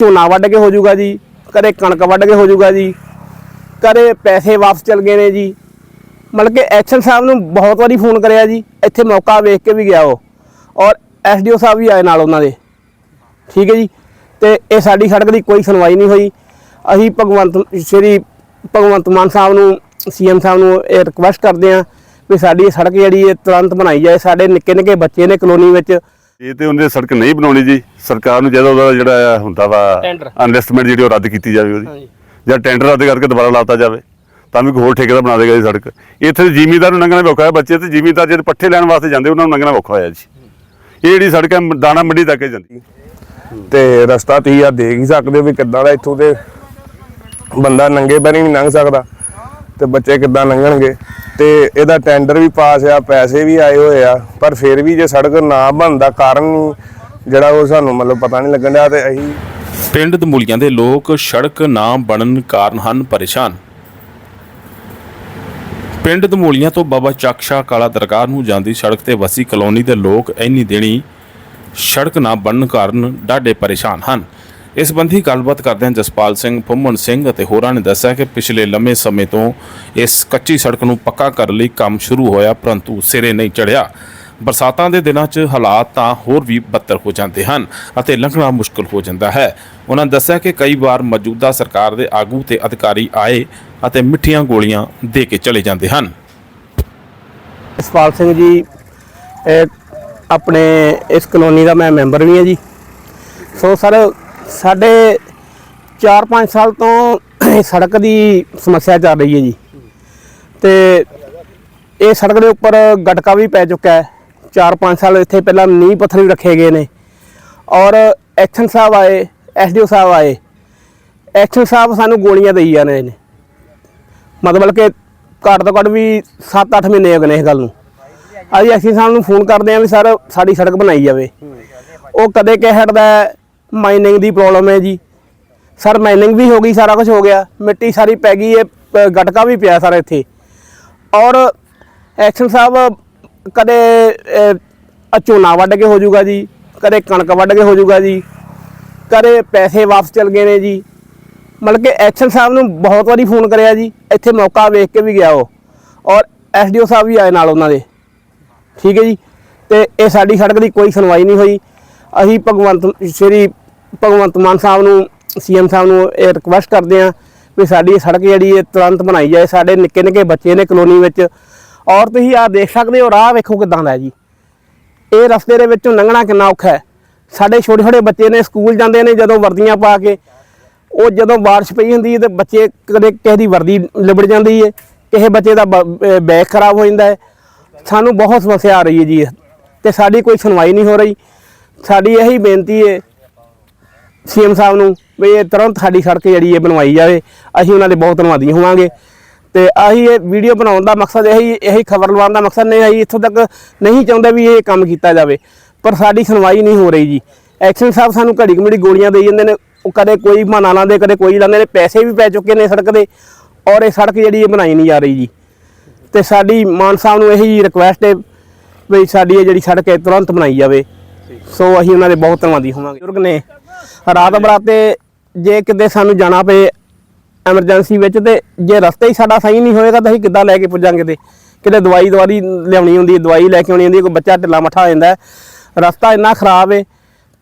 ਝੋਨਾ ਵੱਢ ਕੇ ਹੋ ਜਾਊਗਾ ਜੀ ਕਦੇ ਕਣਕ ਵੱਢ ਕੇ ਹੋ ਜਾਊਗਾ ਜੀ ਕਦੇ ਪੈਸੇ ਵਾਪਸ ਚਲ ਗਏ ਨੇ ਜੀ। ਮਤਲਬ ਕਿ ਐਕਸ਼ਨ ਸਾਹਿਬ ਨੂੰ ਬਹੁਤ ਵਾਰੀ ਫੋਨ ਕਰਿਆ ਜੀ, ਇੱਥੇ ਮੌਕਾ ਵੇਖ ਕੇ ਵੀ ਗਿਆ ਉਹ। ਔਰ ਐਸਡੀਓ ਸਾਹਿਬ ਵੀ ਆਏ ਨਾਲ ਉਹਨਾਂ ਦੇ। ਠੀਕ ਹੈ ਜੀ? ਤੇ ਇਹ ਸਾਡੀ ਸੜਕ ਦੀ ਕੋਈ ਸੁਣਵਾਈ ਨਹੀਂ ਹੋਈ। ਅਸੀਂ ਭਗਵੰਤ, ਸ਼੍ਰੀ ਭਗਵੰਤ ਮਾਨ ਸਾਹਿਬ ਨੂੰ, ਸੀਐਮ ਸਾਹਿਬ ਨੂੰ ਇਹ ਰਿਕੁਐਸਟ ਕਰਦੇ ਹਾਂ ਵੀ ਸਾਡੀ ਸੜਕ ਜਿਹੜੀ ਹੈ ਤੁਰੰਤ ਬਣਾਈ ਜਾਏ। ਸਾਡੇ ਨਿੱਕੇ ਨਿੱਕੇ ਬੱਚੇ ਨੇ ਕਲੋਨੀ ਵਿੱਚ ਇਹ ਤੇ ਉਹਨੇ ਸੜਕ ਨਹੀਂ ਬਣਾਉਣੀ ਜੀ। ਸਰਕਾਰ ਨੂੰ ਜਦੋਂ ਉਹਦਾ ਜਿਹੜਾ ਆ ਹੁੰਦਾ ਵਾ। ਇਨਵੈਸਟਮੈਂਟ ਜਿਹੜੀ ਉਹ ਰੱਦ ਕੀਤੀ ਜਾਵੇ ਉਹਦੀ। ਜਾਂ ਟੈਂਡਰ ਰੱਦ ਕਰਕੇ ਦੁਬਾਰਾ ਲਾਤਾ ਜਾਵੇ ਤਾਂ ਵੀ ਕੋਈ ਹੋਰ ਠੇਕੇਦਾਰ ਬਣਾ ਦੇਗਾ ਜੀ ਸੜਕ। ਇੱਥੇ ਜ਼ਿਮੀਂਦਾਰ ਨੂੰ ਲੰਘਣਾ ਵੀ ਔਖਾ ਹੈ ਬੱਚੇ ਤੇ ਜ਼ਿਮੀਂਦਾਰ ਜਿਹੜੇ ਪੱਠੇ ਲੈਣ ਵਾਸਤੇ ਜਾਂਦੇ ਉਹਨਾਂ ਨੂੰ ਲੰਘਣਾ ਔਖਾ ਹੋਇਆ ਜੀ। ਇਹ ਜਿਹੜੀ ਸੜਕ ਹੈ ਦਾਣਾ ਮੰਡੀ ਤੱਕ ਜਾਂਦੀ। ਤੇ ਰਸਤਾ ਤੁਸੀਂ ਆ ਦੇਖ ਹੀ ਸਕਦੇ ਹੋ ਵੀ ਕਿੱਦਾਂ ਦਾ ਇੱਥੋਂ ਤੇ ਬੰਦਾ ਨੰਗੇ ਪੈਰੀ ਨਹੀਂ ਲੰਘ ਸਕਦਾ। ਤੇ ਬੱਚੇ ਕਿੱਦਾਂ ਲੰਘਣਗੇ? ਤੇ ਇਹਦਾ ਟੈਂਡਰ ਵੀ ਪਾਸ ਆ, ਪੈਸੇ ਵੀ ਆਏ ਹੋਏ ਆ, ਪਰ ਫਿਰ ਵੀ ਜੇ ਸੜਕ ਨਾ ਬਣਦਾ, ਕਾਰਨ ਜਿਹੜਾ ਉਹ ਸਾਨੂੰ ਮਤਲਬ ਪਤਾ ਨਹੀਂ ਲੱਗਣ ਡਿਆ ਤੇ ਅਸੀਂ ਪਿੰਡ ਦਮੂਲੀਆਂ ਦੇ ਲੋਕ ਸੜਕ ਨਾ ਬਣਨ ਕਾਰਨ ਹਨ ਪਰੇਸ਼ਾਨ। ਪਿੰਡ ਦਮੂਲੀਆਂ ਤੋਂ ਬਾਬਾ ਚੱਕਸ਼ਾਹ ਕਾਲਾ ਦਰਗਾਹ ਨੂੰ ਜਾਂਦੀ ਸੜਕ ਤੇ ਵਸੀ ਕਲੋਨੀ ਦੇ ਲੋਕ ਇੰਨੀ ਦੇਣੀ ਸੜਕ ਨਾ ਬਣਨ ਕਾਰਨ ਡਾਢੇ ਪਰੇਸ਼ਾਨ ਹਨ। ਇਸ ਸੰਬੰਧੀ ਗੱਲਬਾਤ ਕਰਦਿਆਂ ਜਸਪਾਲ ਸਿੰਘ ਫੁੰਮਣ ਸਿੰਘ ਅਤੇ ਹੋਰਾਂ ਨੇ ਦੱਸਿਆ ਕਿ ਪਿਛਲੇ ਲੰਮੇ ਸਮੇਂ ਤੋਂ ਇਸ ਕੱਚੀ ਸੜਕ ਨੂੰ ਪੱਕਾ ਕਰਨ ਲਈ ਕੰਮ ਸ਼ੁਰੂ ਹੋਇਆ, ਪਰੰਤੂ ਸਿਰੇ ਨਹੀਂ ਚੜਿਆ ਬਰਸਾਤਾਂ ਦੇ ਦਿਨਾਂ 'ਚ ਹਾਲਾਤ ਤਾਂ ਹੋਰ ਵੀ ਬੱਤਰ ਹੋ ਜਾਂਦੇ ਹਨ ਅਤੇ ਲੰਘਣਾ ਮੁਸ਼ਕਲ ਹੋ ਜਾਂਦਾ ਹੈ। ਉਹਨਾਂ ਦੱਸਿਆ ਕਿ ਕਈ ਵਾਰ ਮੌਜੂਦਾ ਸਰਕਾਰ ਦੇ ਆਗੂ ਤੇ ਅਧਿਕਾਰੀ ਆਏ ਅਤੇ ਮਿੱਠੀਆਂ ਗੋਲੀਆਂ ਦੇ ਕੇ ਚਲੇ ਜਾਂਦੇ ਹਨ। ਜਸਪਾਲ ਸਿੰਘ ਜੀ ਆਪਣੇ ਇਸ ਕਲੋਨੀ ਦਾ ਮੈਂ ਮੈਂਬਰ ਵੀ ਹਾਂ ਜੀ। ਸੋ ਸਰ ਸਾਡੇ 4-5 ਸਾਲ ਤੋਂ ਸੜਕ ਦੀ ਸਮੱਸਿਆ ਚੱਲ ਰਹੀ ਹੈ ਜੀ। ਤੇ ਇਹ ਸੜਕ ਦੇ ਉੱਪਰ ਗਟਕਾ ਵੀ ਪੈ ਚੁੱਕਾ ਹੈ। 4-5 ਸਾਲ ਇੱਥੇ ਪਹਿਲਾਂ ਨੀਂਹ ਪੱਥਰ ਵੀ ਰੱਖੇ ਗਏ ਨੇ। ਔਰ ਐਕਸ਼ਨ ਸਾਹਿਬ ਆਏ ਐਸਡੀਓ ਸਾਹਿਬ ਆਏ। ਐਕਸ਼ਨ ਸਾਹਿਬ ਸਾਨੂੰ ਗੋਲੀਆਂ ਦੇਈ ਜਾਂਦੇ ਨੇ। ਮਤਲਬ ਕਿ ਘੱਟ ਤੋਂ ਘੱਟ ਵੀ 7-8 ਮਹੀਨੇ ਹੋ ਗਏ ਨੇ ਇਸ ਗੱਲ ਨੂੰ। ਅੱਜ ਅਸੀਂ ਐਕਸ਼ਨ ਸਾਹਿਬ ਨੂੰ ਫੋਨ ਕਰਦੇ ਆਂ ਵੀ ਸਰ ਸਾਡੀ ਸੜਕ ਬਣਾਈ ਜਾਵੇ। ਉਹ ਕਦੇ ਕਹਿ ਹਟਦਾ ਮਾਈਨਿੰਗ ਦੀ ਪ੍ਰੋਬਲਮ ਹੈ ਜੀ। ਸਰ ਮਾਈਨਿੰਗ ਵੀ ਹੋ ਗਈ, ਸਾਰਾ ਕੁਝ ਹੋ ਗਿਆ। ਮਿੱਟੀ ਸਾਰੀ ਪੈ ਗਈ ਹੈ ਪ- ਗਟਕਾ ਵੀ ਪਿਆ ਸਾਰਾ ਇੱਥੇ। ਔਰ ਐਕਸ਼ਨ ਸਾਹਿਬ ਕਦੇ ਝੋਨਾ ਵੱਢ ਕੇ ਹੋ ਜਾਊਗਾ ਜੀ, ਕਦੇ ਕਣਕ ਵੱਢ ਕੇ ਹੋ ਜਾਊਗਾ ਜੀ, ਕਦੇ ਪੈਸੇ ਵਾਪਸ ਚਲ ਗਏ ਨੇ ਜੀ। ਮਤਲਬ ਕਿ ਐਕਸ਼ਨ ਸਾਹਿਬ ਨੂੰ ਬਹੁਤ ਵਾਰੀ ਫੋਨ ਕਰਿਆ ਜੀ, ਇੱਥੇ ਮੌਕਾ ਵੇਖ ਕੇ ਵੀ ਗਿਆ ਉਹ। ਔਰ ਐਸਡੀਓ ਸਾਹਿਬ ਵੀ ਆਏ ਨਾਲ ਉਹਨਾਂ ਦੇ। ਠੀਕ ਹੈ ਜੀ? ਤੇ ਇਹ ਸਾਡੀ ਸੜਕ ਦੀ ਕੋਈ ਸੁਣਵਾਈ ਨਹੀਂ ਹੋਈ। ਅਸੀਂ ਭਗਵੰਤ, ਸ਼੍ਰੀ ਭਗਵੰਤ ਮਾਨ ਸਾਹਿਬ ਨੂੰ, ਸੀਐਮ ਸਾਹਿਬ ਨੂੰ ਇਹ ਰਿਕੁਐਸਟ ਕਰਦੇ ਹਾਂ ਵੀ ਸਾਡੀ ਸੜਕ ਜਿਹੜੀ ਹੈ ਤੁਰੰਤ ਬਣਾਈ ਜਾਏ। ਸਾਡੇ ਨਿੱਕੇ ਨਿੱਕੇ ਬੱਚੇ ਨੇ ਕਲੋਨੀ ਵਿੱਚ। ਔਰ ਤੁਸੀਂ ਆ ਦੇਖ ਸਕਦੇ ਹੋ, ਰਾਹ ਵੇਖੋ ਕਿਦਾਂ ਦਾ ਜੀ। ਇਹ ਰਸਤੇ ਦੇ ਵਿੱਚੋਂ ਲੰਘਣਾ ਕਿੰਨਾ ਔਖਾ ਹੈ। ਸਾਡੇ ਛੋਟੇ ਛੋਟੇ ਬੱਚੇ ਨੇ ਸਕੂਲ ਜਾਂਦੇ ਨੇ ਜਦੋਂ ਵਰਦੀਆਂ ਪਾ ਕੇ। ਉਹ ਜਦੋਂ ਬਾਰਿਸ਼ ਪਈ ਹੁੰਦੀ ਹੈ ਤੇ ਬੱਚੇ ਕਦੇ ਕਿਸੇ ਦੀ ਵਰਦੀ ਲਿਬੜ ਜਾਂਦੀ ਹੈ। ਕਿਸੇ ਬੱਚੇ ਦਾ ਬ- ਬੈਗ ਖਰਾਬ ਹੋ ਜਾਂਦਾ ਹੈ। ਸਾਨੂੰ ਬਹੁਤ ਸਮੱਸਿਆ ਆ ਰਹੀ ਹੈ ਜੀ ਤੇ ਸਾਡੀ ਕੋਈ ਸੁਣਵਾਈ ਨਹੀਂ ਹੋ ਰਹੀ। ਸਾਡੀ ਇਹੀ ਬੇਨਤੀ ਹੈ ਸੀਐਮ ਸਾਹਿਬ ਨੂੰ ਵੀ ਇਹ ਤੁਰੰਤ ਸਾਡੀ ਸੜਕ ਜਿਹੜੀ ਹੈ ਬਣਵਾਈ ਜਾਵੇ ਅਸੀਂ ਉਹਨਾਂ ਦੇ ਬਹੁਤ ਧੰਨਵਾਦੀ ਹੋਵਾਂਗੇ। ਤੇ ਆਹੀ ਇਹ ਵੀਡੀਓ ਬਣਾਉਣ ਦਾ ਮਕਸਦ ਇਹੀ ਇਹੀ ਖਬਰ ਲਵਾਉਣ ਦਾ ਮਕਸਦ ਨਹੀਂ ਆਹੀ ਇੱਥੋਂ ਤੱਕ ਨਹੀਂ ਚਾਹੁੰਦੇ ਵੀ ਇਹ ਕੰਮ ਕੀਤਾ ਜਾਵੇ। ਪਰ ਸਾਡੀ ਸੁਣਵਾਈ ਨਹੀਂ ਹੋ ਰਹੀ ਜੀ। ਐਕਸ਼ਨ ਸਾਹਿਬ ਸਾਨੂੰ ਘੜੀ ਘੜੀ ਗੋਲੀਆਂ ਦੇਈ ਜਾਂਦੇ ਨੇ ਉਹ ਕਦੇ ਕੋਈ ਬਹਾਨਾ ਲਾਉਂਦੇ ਕਦੇ ਕੋਈ ਲਾਉਂਦੇ ਨੇ ਪੈਸੇ ਵੀ ਪੈ ਚੁੱਕੇ ਨੇ ਸੜਕ ਦੇ ਔਰ ਇਹ ਸੜਕ ਜਿਹੜੀ ਇਹ ਬਣਾਈ ਨਹੀਂ ਜਾ ਰਹੀ ਜੀ। ਤੇ ਸਾਡੀ ਮਾਨ ਸਾਹਿਬ ਨੂੰ ਇਹੀ ਰਿਕੁਐਸਟ ਹੈ ਵੀ ਸਾਡੀ ਇਹ ਜਿਹੜੀ ਸੜਕ ਹੈ ਤੁਰੰਤ ਬਣਾਈ ਜਾਵੇ। ਸੋ ਅਸੀਂ ਉਹਨਾਂ ਦੇ ਬਹੁਤ ਧੰਨਵਾਦੀ ਹੋਵਾਂਗੇ। ਬਜ਼ੁਰਗ ਨੇ ਰਾਤ ਬਰਾਤੇ ਜੇ ਕਿਤੇ ਸਾਨੂੰ ਜਾਣਾ ਪਏ ਐਮਰਜੈਂਸੀ ਵਿੱਚ ਤੇ ਜੇ ਰਸਤਾ ਹੀ ਸਾਡਾ ਸਹੀ ਨਹੀਂ ਹੋਏਗਾ ਤਾਂ ਅਸੀਂ ਕਿੱਦਾਂ ਲੈ ਕੇ ਪੁੱਜਾਂਗੇ ਤੇ? ਕਿਤੇ ਦਵਾਈ ਦਵਾਰੀ ਲਿਆਉਣੀ ਹੁੰਦੀ ਹੈ ਦਵਾਈ ਲੈ ਕੇ ਆਉਣੀ ਹੁੰਦੀ ਹੈ ਕੋਈ ਬੱਚਾ ਢਿੱਲਾ ਮੱਠਾ ਹੋ ਜਾਂਦਾ ਰਸਤਾ ਇੰਨਾ ਖਰਾਬ ਹੈ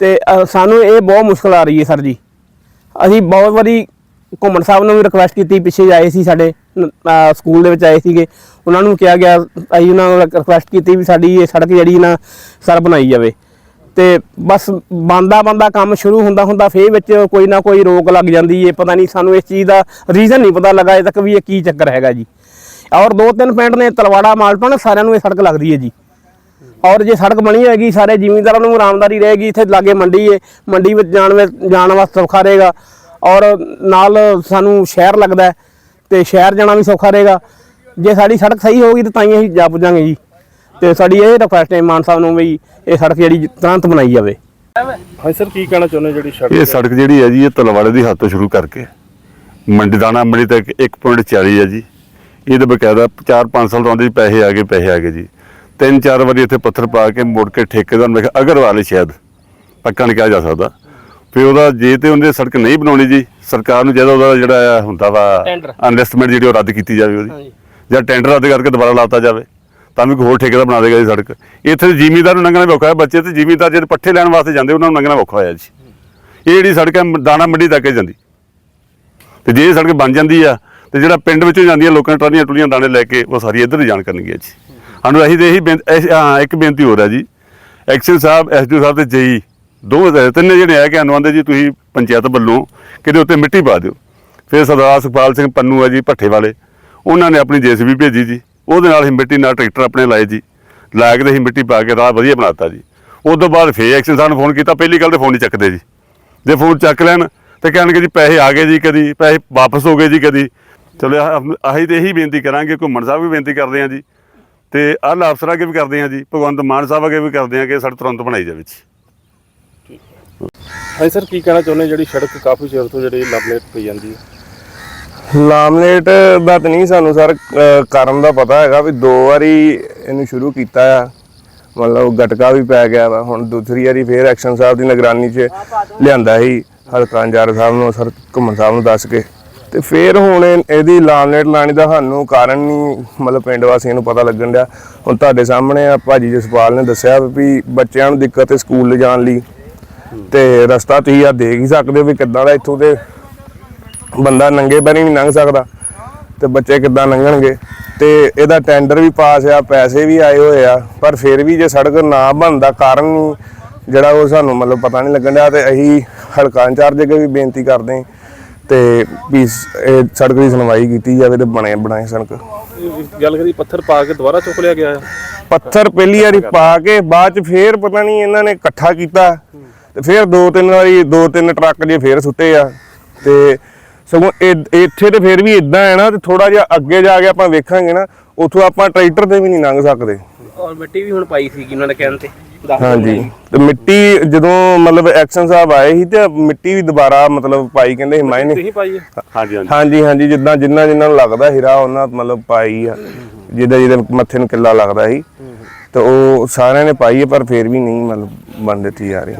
ਤੇ ਸਾਨੂੰ ਇਹ ਬਹੁਤ ਮੁਸ਼ਕਲ ਆ ਰਹੀ ਹੈ ਸਰ ਜੀ। ਅਸੀਂ ਬਹੁਤ ਵਾਰੀ ਘੁੰਮਣ ਸਾਹਿਬ ਨੂੰ ਵੀ ਰਿਕੁਐਸਟ ਕੀਤੀ ਪਿੱਛੇ ਆਏ ਸੀ ਸਾਡੇ ਸਕੂਲ ਦੇ ਵਿੱਚ ਆਏ ਸੀਗੇ। ਉਹਨਾਂ ਨੂੰ ਕਿਹਾ ਗਿਆ ਅਸੀਂ ਉਹਨਾਂ ਨੂੰ ਰਿਕੁਐਸਟ ਕੀਤੀ ਵੀ ਸਾਡੀ ਇਹ ਸੜਕ ਜਿਹੜੀ ਨਾ ਸਰ ਬਣਾਈ ਜਾਵੇ। ਤੇ ਬਸ ਬੰਦਾ ਬੰਦਾ ਕੰਮ ਸ਼ੁਰੂ ਹੁੰਦਾ ਹੁੰਦਾ ਫੇਰ ਵਿੱਚ ਕੋਈ ਨਾ ਕੋਈ ਰੋਕ ਲੱਗ ਜਾਂਦੀ ਹੈ ਪਤਾ ਨਹੀਂ ਸਾਨੂੰ ਇਸ ਚੀਜ਼ ਦਾ ਰੀਜ਼ਨ ਨਹੀਂ ਪਤਾ ਲੱਗਾ ਅਜੇ ਤੱਕ ਵੀ ਇਹ ਕੀ ਚੱਕਰ ਹੈਗਾ ਜੀ। ਔਰ ਦੋ ਤਿੰਨ ਪਿੰਡ ਨੇ ਤਲਵਾੜਾ ਮਾਲਟਨ ਸਾਰਿਆਂ ਨੂੰ ਇਹ ਸੜਕ ਲੱਗਦੀ ਹੈ ਜੀ। ਔਰ ਜੇ ਸੜਕ ਬਣੀ ਹੋਏਗੀ, ਸਾਰੇ ਜ਼ਿਮੀਂਦਾਰਾਂ ਨੂੰ ਆਰਾਮਦਾਰੀ ਰਹੇਗੀ, ਇੱਥੇ ਲਾਗੇ ਮੰਡੀ ਏ, ਮੰਡੀ ਵਿੱਚ ਜਾਣ ਵੇ, ਜਾਣ ਵਾਸਤੇ ਸੌਖਾ ਰਹੇਗਾ। ਔਰ ਨਾਲ ਸਾਨੂੰ ਸ਼ਹਿਰ ਲੱਗਦਾ ਹੈ ਤੇ ਸ਼ਹਿਰ ਜਾਣਾ ਵੀ ਸੌਖਾ ਰਹੇਗਾ। ਜੇ ਸਾਡੀ ਸੜਕ ਸਹੀ ਹੋਊਗੀ ਤਾਂ ਤਾਂ ਹੀ ਅਸੀਂ ਜਾ ਪੁੱਜਾਂਗੇ ਜੀ। ਤੇ ਸਾਡੀ ਇਹ ਰਿਕੁਐਸਟ ਹੈ ਮਾਨ ਸਾਹਿਬ ਨੂੰ ਵੀ ਇਹ ਸੜਕ ਜਿਹੜੀ ਤੁਰੰਤ ਬਣਾਈ ਜਾਵੇ। ਹਾਂ ਸਰ ਕੀ ਕਹਿਣਾ ਚਾਹੁੰਦੇ ਜਿਹੜੀ ਸੜਕ ਇਹ ਸੜਕ ਜਿਹੜੀ ਹੈ ਜੀ ਇਹ ਤਲਵਾੜੇ ਦੀ ਹੱਦ ਤੋਂ ਸ਼ੁਰੂ ਕਰਕੇ। ਮੰਡੀ ਦਾਣਾ ਮੰਡੀ ਤੱਕ 1.40 ਹੈ ਜੀ। ਇਹ ਤਾਂ ਬਕਾਇਦਾ 4-5 ਸਾਲ ਤੋਂ ਆਉਂਦੇ ਜੀ ਪੈਸੇ ਆ ਗਏ ਪੈਸੇ ਆ ਗਏ ਜੀ। ਤਿੰਨ ਚਾਰ ਵਾਰੀ ਇੱਥੇ ਪੱਥਰ ਪਾ ਕੇ ਮੁੜ ਕੇ ਠੇਕੇਦਾਰ ਨੇ ਕਿਹਾ ਅਗਰਵਾਲ ਸ਼ਾਇਦ। ਪੱਕਾ ਨਹੀਂ ਕਿਹਾ ਜਾ ਸਕਦਾ। ਫਿਰ ਉਹਦਾ ਜੇ ਤੇ ਉਹਨੇ ਸੜਕ ਨਹੀਂ ਬਣਾਉਣੀ ਜੀ ਸਰਕਾਰ ਨੂੰ ਚਾਹੀਦਾ ਉਹਦਾ ਜਿਹੜਾ ਆ ਹੁੰਦਾ ਵਾ। ਇਨਵੈਸਟਮੈਂਟ ਜਿਹੜੀ ਉਹ ਰੱਦ ਕੀਤੀ ਜਾਵੇ ਉਹਦੀ। ਜਾਂ ਟੈਂਡਰ ਰੱਦ ਕਰਕੇ ਦੁਬਾਰਾ ਲਾਤਾ ਜਾਵੇ। ਤਾਂ ਵੀ ਕੋਈ ਹੋਰ ਠੇਕੇਦਾਰ ਬਣਾ ਦੇਗਾ ਜੀ ਸੜਕ। ਇੱਥੇ ਜ਼ਿਮੀਦਾਰ ਨੂੰ ਲੰਘਣਾ ਵੀ ਔਖਾ ਹੈ, ਬੱਚੇ ਤੇ ਜ਼ਿਮੀਦਾਰ ਜਿਹੜੇ ਪੱਠੇ ਲੈਣ ਵਾਸਤੇ ਜਾਂਦੇ, ਉਹਨਾਂ ਨੂੰ ਲੰਘਣਾ ਔਖਾ ਹੋਇਆ ਜੀ। ਇਹ ਜਿਹੜੀ ਸੜਕ ਹੈ ਦਾਣਾ ਮੰਡੀ ਤੱਕ ਜਾਂਦੀ। ਤੇ ਜੇ ਇਹ ਸੜਕ ਬਣ ਜਾਂਦੀ ਆ, ਤੇ ਜਿਹੜਾ ਪਿੰਡ ਵਿੱਚੋਂ ਜਾਂਦੀਆਂ ਲੋਕਾਂ ਦੀਆਂ ਟਰਾਲੀਆਂ ਟੁਲੀਆਂ ਦਾਣੇ ਲੈ ਕੇ ਉਹ ਸਾਰੀ ਇੱਧਰ ਹੀ ਜਾਣ ਕਰਨਗੀਆਂ ਜੀ। ਸਾਨੂੰ ਅਸੀਂ ਤੇ ਇਹੀ ਬੇਨਤੀ ਹਾਂ, ਇੱਕ ਬੇਨਤੀ ਹੋਰ ਹੈ ਜੀ। ਐਕਸ਼ਨ ਸਾਹਿਬ ਐਸਡੀਓ ਸਾਹਿਬ ਤੇ ਜੇਈ, ਦੋ ਤਿੰਨੇ ਜਿਹੜੇ ਆ ਕੇ ਅਨੁਆਂਦੇ ਜੀ, ਤੁਸੀਂ ਪੰਚਾਇਤ ਵੱਲੋਂ ਕਿਤੇ ਉੱਤੇ ਮਿੱਟੀ ਪਾ ਦਿਓ। ਫਿਰ ਸਰਦਾਰ ਸੁਖਪਾਲ ਸਿੰਘ ਪੰਨੂ ਹੈ ਜੀ, ਭੱਠੇ ਵਾਲੇ। ਉਹਨਾਂ ਨੇ ਆਪਣੀ ਜੇਸੀਬੀ ਭੇਜੀ ਜੀ। ਉਹਦੇ ਨਾਲ ਹੀ ਮਿੱਟੀ ਨਾਲ ਟਰੈਕਟਰ ਆਪਣੇ ਲਾਏ ਜੀ। ਲਾ ਕੇ ਤੇ ਅਸੀਂ ਮਿੱਟੀ ਪਾ ਕੇ ਰਾਹ ਵਧੀਆ ਬਣਾਤਾ ਜੀ। ਉਸ ਤੋਂ ਬਾਅਦ ਫੇਰ ਐਕਸ਼ਨ ਸਾਹਿਬ ਨੂੰ ਫੋਨ ਕੀਤਾ, ਪਹਿਲੀ ਗੱਲ ਤੇ ਫੋਨ ਨਹੀਂ ਚੱਕਦੇ ਜੀ। ਜੇ ਫੋਨ ਚੱਕ ਲੈਣ ਤੇ ਕਹਿਣਗੇ ਜੀ ਪੈਸੇ ਆ ਗਏ ਜੀ ਕਦੀ, ਪੈਸੇ ਵਾਪਸ ਹੋ ਗਏ ਜੀ ਕਦੀ। ਚਲੋ, ਆਹ- ਅਸੀਂ ਤੇ ਇਹੀ ਬੇਨਤੀ ਕਰਾਂਗੇ, ਘੁੰਮਣ ਸਾਹਿਬ ਵੀ ਬੇਨਤੀ ਕਰਦੇ ਹਾਂ ਜੀ। ਤੇ ਆਹ ਅਫਸਰਾਂ ਅੱਗੇ ਵੀ ਕਰਦੇ ਹਾਂ ਜੀ, ਭਗਵੰਤ ਮਾਨ ਸਾਹਿਬ ਅੱਗੇ ਵੀ ਕਰਦੇ ਹਾਂ ਕਿ ਸੜਕ ਤੁਰੰਤ ਬਣਾਈ ਜਾਵੇ ਜੀ। ਹਾਂਜੀ ਸਰ, ਕੀ ਕਹਿਣਾ ਚਾਹੁੰਦੇ ਜਿਹੜੀ ਸੜਕ ਕਾਫੀ ਚਿਰ ਤੋਂ ਜਿਹੜੀ ਲੰਬਲੇਟ ਪਈ ਜਾਂਦੀ ਹੈ। ਲਾਮਲੇਟ ਦਾ ਤਾਂ ਨਹੀਂ ਸਾਨੂੰ ਸਰ ਕਾਰਨ ਦਾ ਪਤਾ ਹੈਗਾ ਵੀ ਦੋ ਵਾਰੀ ਇਹਨੂੰ ਸ਼ੁਰੂ ਕੀਤਾ ਆ। ਮਤਲਬ ਗਟਕਾ ਵੀ ਪੈ ਗਿਆ ਵਾ। ਹੁਣ ਦੂਸਰੀ ਵਾਰੀ ਫੇਰ ਐਕਸ਼ਨ ਸਾਹਿਬ ਦੀ ਨਿਗਰਾਨੀ 'ਚ ਲਿਆਂਦਾ ਸੀ ਹਲਕਾ ਅੰਜਾਰ ਸਾਹਿਬ ਨੂੰ, ਸਰ ਘੁੰਮਣ ਸਾਹਿਬ ਨੂੰ ਦੱਸ ਕੇ। ਤੇ ਫੇਰ ਹੁਣ ਇਹ- ਇਹਦੀ ਲਾਮਲੇਟ ਲਾਣੀ ਦਾ ਸਾਨੂੰ ਕਾਰਨ ਨਹੀਂ, ਮਤਲਬ ਪਿੰਡ ਵਾਸੀਆਂ ਨੂੰ ਪਤਾ ਲੱਗਣ ਡਿਆ। ਹੁਣ ਤੁਹਾਡੇ ਸਾਹਮਣੇ ਆ, ਭਾਜੀ ਜਸਪਾਲ ਨੇ ਦੱਸਿਆ ਵੀ ਬੱਚਿਆਂ ਨੂੰ ਦਿੱਕਤ ਹੈ ਸਕੂਲ ਲਿਜਾਣ ਲਈ। ਤੇ ਰਸਤਾ ਤੁਸੀਂ ਆ ਦੇਖ ਹੀ ਸਕਦੇ ਹੋ ਵੀ ਕਿੱਦਾਂ ਦਾ ਇੱਥੋਂ ਦੇ ਬੰਦਾ ਨੰਗੇ ਪੈਰੀ ਨਹੀਂ ਲੰਘ ਸਕਦਾ ਤੇ ਬੱਚੇ ਕਿੱਦਾਂ ਲੰਘਣਗੇ? ਤੇ ਇਹਦਾ ਟੈਂਡਰ ਵੀ ਪਾਸ ਆ ਪੈਸੇ ਵੀ ਆਏ ਹੋਏ ਆ ਪਰ ਫਿਰ ਵੀ ਜੇ ਸੜਕ ਨਾ ਬਣਦਾ ਕਾਰਨ ਜਿਹੜਾ ਉਹ ਸਾਨੂੰ ਮਤਲਬ ਪਤਾ ਨਹੀਂ ਲੱਗਣ ਡਿਆ ਤੇ ਅਸੀਂ ਹਲਕਾ ਇੰਚਾਰਜ ਅੱਗੇ ਵੀ ਬੇਨਤੀ ਕਰਦੇ ਤੇ ਵੀ ਇਹ ਸੜਕ ਦੀ ਸੁਣਵਾਈ ਕੀਤੀ ਜਾਵੇ ਤੇ ਬਣੇ ਬਣਾਏ ਸੜਕ। ਗੱਲ ਕਰੀ ਪੱਥਰ ਪਾ ਕੇ ਦੁਬਾਰਾ ਚੁੱਕ ਲਿਆ ਗਿਆ ਪੱਥਰ ਪਹਿਲੀ ਵਾਰੀ ਪਾ ਕੇ ਬਾਅਦ ਚ ਫੇਰ ਪਤਾ ਨਹੀਂ ਇਹਨਾਂ ਨੇ ਇਕੱਠਾ ਕੀਤਾ ਤੇ ਫੇਰ ਦੋ ਤਿੰਨ ਵਾਰੀ ਦੋ ਤਿੰਨ ਟਰੱਕ ਜੇ ਫੇਰ ਸੁੱਟੇ ਆ ਤੇ ਸਗੋਂ ਇਹ- ਇੱਥੇ ਤੇ ਫੇਰ ਵੀ ਇਦਾਂ ਹੈ ਨਾ ਤੇ ਥੋੜਾ ਜਿਹਾ ਅੱਗੇ ਜਾ ਕੇ ਆਪਾਂ ਵੇਖਾਂਗੇ ਨਾ ਉੱਥੋਂ ਆਪਾਂ ਟਰੈਕਟਰ ਤੇ ਵੀ ਨਹੀਂ ਲੰਘ ਸਕਦੇ। ਔਰ ਮਿੱਟੀ ਵੀ ਹੁਣ ਪਾਈ ਸੀਗੀ ਉਹਨਾਂ ਨੇ ਕਹਿਣ ਤੇ ਹਾਂਜੀ। ਤੇ ਮਿੱਟੀ ਜਦੋਂ ਮਤਲਬ ਐਕਸ਼ਨ ਸਾਹਿਬ ਆਏ ਸੀ ਤੇ ਮਿੱਟੀ ਵੀ ਦੁਬਾਰਾ ਮਤਲਬ ਪਾਈ ਕਹਿੰਦੇ ਹਿਮਾਇ ਨੇ। ਤੁਸੀਂ ਪਾਈ ਹੈ ਹਾਂਜੀ ਹਾਂਜੀ। ਹਾਂਜੀ ਜਿੱਦਾਂ ਜਿੰਨਾ ਜਿੰਨਾਂ ਨੂੰ ਲੱਗਦਾ ਹੀਰਾ ਉਹਨਾਂ ਮਤਲਬ ਪਾਈ ਆ। ਜਿਹਦਾ ਜਿਹਦੇ ਮੱਥੇ ਨੂੰ ਕਿੱਲਾ ਲੱਗਦਾ ਸੀ। ਤੇ ਉਹ ਸਾਰਿਆਂ ਨੇ ਪਾਈ ਹੈ ਪਰ ਫੇਰ ਵੀ ਨਹੀਂ ਮਤਲਬ ਬਣ ਦਿੱਤੀ ਜਾ ਰਹੀ।